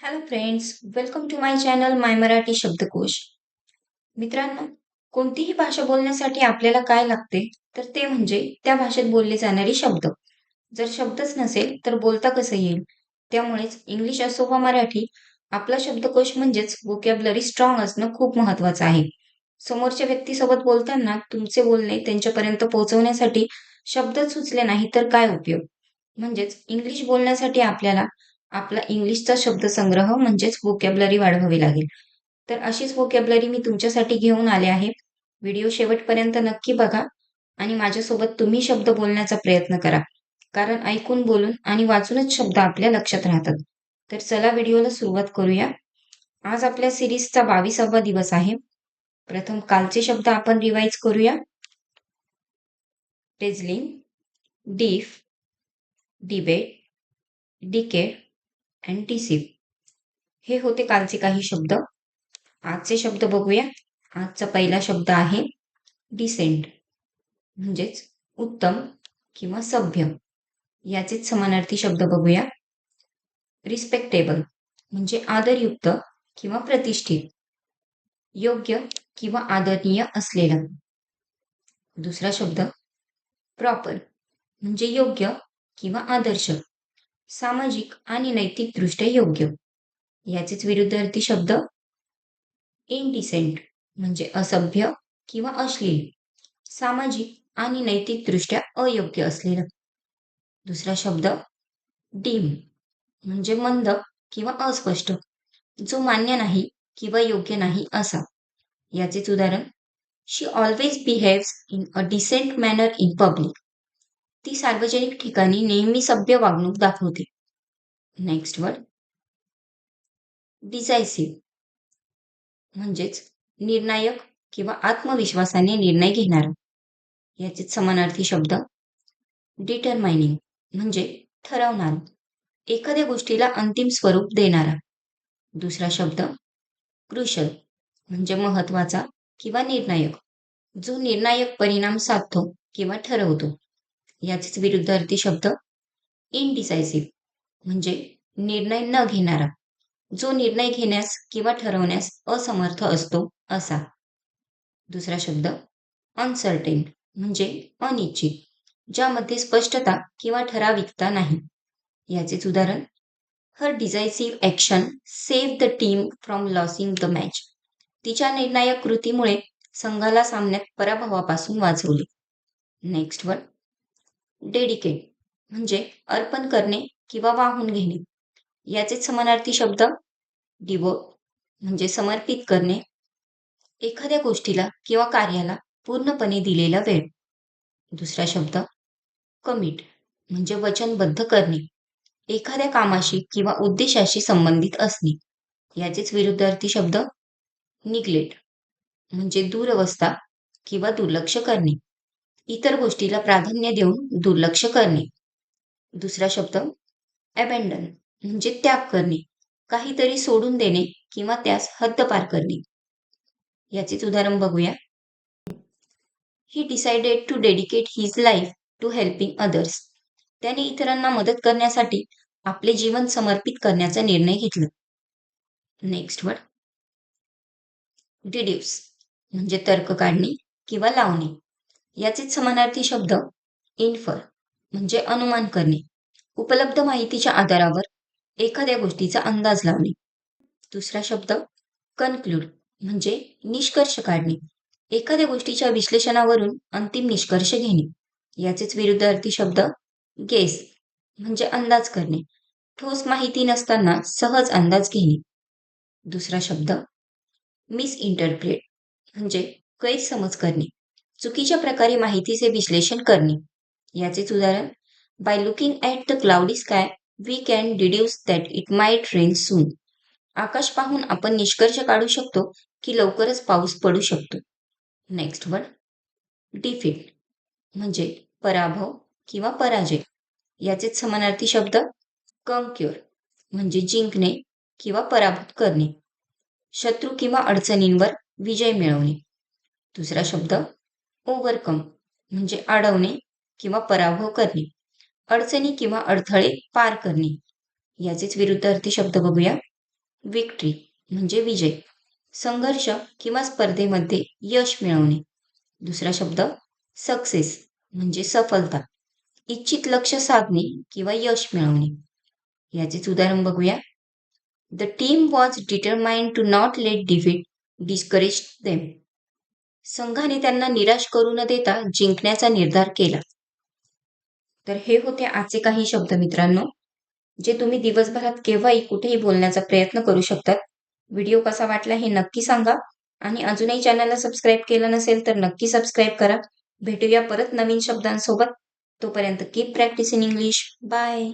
Hello friends welcome to my channel my Marathi शब्दकोश मित्रांनो कोणतीही भाषा बोलण्यासाठी आपल्याला काय लागते तर ते म्हणजे त्या भाषेत बोलले जाणारे शब्द. जर शब्दच नसेल तर बोलता कसं येईल? त्यामुळेच इंग्लिश असो वा मराठी आपला शब्दकोश म्हणजेच वोकॅबलरी स्ट्रॉंग असणं खूप महत्वाचं आहे. समोरच्या व्यक्तीसोबत बोलताना तुमचे बोलणे त्यांच्यापर्यंत पोहोचवण्यासाठी शब्दच सुचले नाही तर काय उपयोग? म्हणजेच इंग्लिश बोलण्यासाठी आपल्याला आपला इंग्लिशचा शब्दसंग्रह म्हणजेच वोकॅबलरी वाढवावी लागेल. तर अशीच वोकॅबलरी मी तुमच्यासाठी घेऊन आले आहे. व्हिडिओ शेवटपर्यंत नक्की बघा आणि माझ्यासोबत तुम्ही शब्द बोलण्याचा प्रयत्न करा. कारण ऐकून बोलून आणि वाचूनच शब्द आपल्या लक्षात राहतात. तर चला व्हिडिओला सुरुवात करूया. आज आपल्या सिरीजचा बावीसावा दिवस आहे. प्रथम कालचे शब्द आपण रिवाइज करूया. Dazzling deaf debate decade anticip हे होते कालचे काही शब्द. आजचे शब्द बघूया. आजचा पहिला शब्द आहे डिसेंट म्हणजेच उत्तम किंवा सभ्य. याचेच समानार्थी शब्द बघूया. रिस्पेक्टेबल म्हणजे आदरयुक्त किंवा प्रतिष्ठित. योग्य किंवा आदरणीय असलेला. दुसरा शब्द प्रॉपर म्हणजे योग्य किंवा आदर्श. सामाजिक आणि नैतिकदृष्ट्या योग्य. याचेच विरुद्धार्थी शब्द इनडिसेंट म्हणजे असभ्य किंवा अश्लील. सामाजिक आणि नैतिकदृष्ट्या अयोग्य असलेलं. दुसरा शब्द डीम म्हणजे मंद किंवा अस्पष्ट जो मान्य नाही किंवा योग्य नाही असा. याचेच उदाहरण she always behaves in a decent manner in public ती सार्वजनिक ठिकाणी नेहमी सभ्य वागणूक दाखवते. नेक्स्ट वर्ड डिसायसिव्ह म्हणजेच निर्णायक किंवा आत्मविश्वासाने निर्णय घेणारा. याचेच समानार्थी शब्द डिटरमायनिंग म्हणजे ठरवणार. एखाद्या गोष्टीला अंतिम स्वरूप देणारा. दुसरा शब्द क्रुशल म्हणजे महत्त्वाचा किंवा निर्णायक. जो निर्णायक परिणाम साधतो किंवा ठरवतो. याचेच विरुद्धार्थी शब्द इनडिसायसिव्ह म्हणजे निर्णय न घेणारा. जो निर्णय घेण्यास किंवा ठरवण्यास असमर्थ असतो असा. दुसरा शब्द अनसर्टेन म्हणजे अनिश्चित ज्यामध्ये स्पष्टता किंवा ठराविकता नाही. याचेच उदाहरण her decisive action save the team from losing the match तिच्या निर्णायक कृतीमुळे संघाला सामन्यात पराभवापासून वाचवले. नेक्स्ट वन डेडिकेट म्हणजे अर्पण करणे किंवा वाहून घेणे. याचे समानार्थी शब्द डिवो म्हणजे समर्पित करणे. एखाद्या गोष्टीला किंवा कार्याला पूर्णपणे दिलेला वेळ. दुसरा शब्द कमिट म्हणजे वचनबद्ध करणे. एखाद्या कामाशी किंवा उद्देशाशी संबंधित असणे. याचेच विरुद्धार्थी शब्द निग्लेट म्हणजे दूरवस्था किंवा दुर्लक्ष करणे. इतर गोष्टीला प्राधान्य देऊन दुर्लक्ष करणे. दुसरा शब्द अबँडन म्हणजे त्याग करणे. काहीतरी सोडून देणे किंवा त्यास हद्द पार करणे. याचेच उदाहरण बघूया. He decided to dedicate his life to helping others त्याने इतरांना मदत करण्यासाठी आपले जीवन समर्पित करण्याचा निर्णय घेतला. नेक्स्ट वर्ड डिड्यूस म्हणजे तर्क काढणे किंवा लावणे. याचेच समानार्थी शब्द इन्फर म्हणजे अनुमान करणे. उपलब्ध माहितीच्या आधारावर एखाद्या गोष्टीचा अंदाज लावणे. दुसरा शब्द कन्क्लूड म्हणजे निष्कर्ष काढणे. एखाद्या गोष्टीच्या विश्लेषणावरून अंतिम निष्कर्ष घेणे. याचेच विरुद्धार्थी शब्द गेस म्हणजे अंदाज करणे. ठोस माहिती नसताना सहज अंदाज घेणे. दुसरा शब्द मिस इंटरप्रेट म्हणजे गैरसमज करणे. चुकीच्या प्रकारे माहितीचे विश्लेषण करणे. याचेच उदाहरण by looking at the cloudy sky we can deduce that it might rain soon आकाश पाहून आपण निष्कर्ष काढू शकतो की लवकरच पाऊस पडू शकतो. नेक्स्ट वर्ड डिफिट म्हणजे पराभव किंवा पराजय. याचेच समानार्थी शब्द कंक्युअर म्हणजे जिंकणे किंवा पराभूत करणे. शत्रू किंवा अडचणींवर विजय मिळवणे. दुसरा शब्द ओव्हरकम म्हणजे अडवणे किंवा पराभव करणे अडचणी किंवा अडथळे पार करणे. याचेच विरुद्धार्थी शब्द बघूया. विक्ट्री म्हणजे विजय. संघर्ष किंवा स्पर्धेमध्ये यश मिळवणे. दुसरा शब्द सक्सेस म्हणजे सफलता. इच्छित लक्ष साधणे किंवा यश मिळवणे. याचेच उदाहरण बघूया. The team was determined to not let defeat discourage them संघाने त्यांना निराश करू न देता जिंकण्याचा निर्धार केला. तर हे होते आजचे काही शब्द मित्रांनो जे तुम्ही दिवसभरात केव्हाही कुठेही बोलण्याचा प्रयत्न करू शकतात. व्हिडिओ कसा वाटला हे नक्की सांगा आणि अजूनही चॅनलला सबस्क्राईब केलं नसेल तर नक्की सबस्क्राईब करा. भेटूया परत नवीन शब्दांसोबत. तोपर्यंत keep practice in English bye